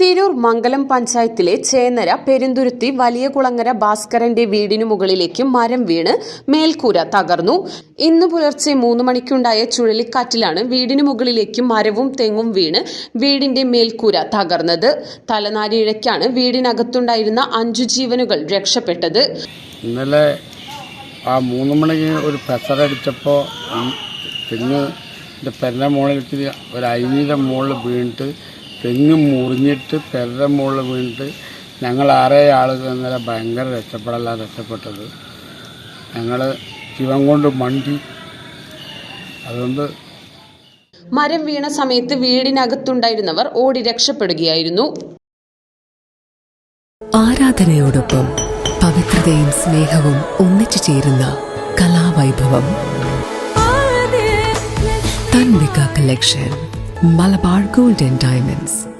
തിരൂർ മംഗലം പഞ്ചായത്തിലെ ചേന്നര പെരുന്തുരുത്തി വലിയ കുളങ്ങര ഭാസ്കരന്റെ വീടിനു മുകളിലേക്ക് മരം വീണ് മേൽക്കൂര തകർന്നു. ഇന്ന് പുലർച്ചെ മൂന്ന് മണിക്കുണ്ടായ ചുഴലിക്കാറ്റിലാണ് വീടിനു മുകളിലേക്ക് മരവും തെങ്ങും വീണ് വീടിന്റെ മേൽക്കൂര തകർന്നത്. തലനാരിഴയ്ക്കാണ് വീടിനകത്തുണ്ടായിരുന്ന അഞ്ചു ജീവനുകൾ രക്ഷപ്പെട്ടത്. ഇന്നലെ ആ മൂന്ന് മണിക്ക് ഒരു പെസറടിച്ചപ്പോൾ തെങ്ങ് പെരന്റെ മുകളിലേക്ക് ഒരു അയിനിയുടെ മുകളിൽ വീണിട്ട് തെങ്ങ് മുറിഞ്ഞിട്ട് പെരുടെ മുകളിൽ വീണിട്ട് ഞങ്ങൾ ആറേ ആളുകൾ ഇന്നലെ ഭയങ്കര രക്ഷപ്പെടല്ല രക്ഷപ്പെട്ടത്. ഞങ്ങൾ ശിവം കൊണ്ട് മണ്ടി. അതുകൊണ്ട് മരം വീണ സമയത്ത് വീടിനകത്തുണ്ടായിരുന്നവർ ഓടി രക്ഷപ്പെടുകയായിരുന്നു. ആരാധനയോടൊപ്പം പവിത്രതയും സ്നേഹവും ഒന്നിച്ചു ചേരുന്ന കലാവൈഭവം. Tanvika collection Malabar Golden Diamonds.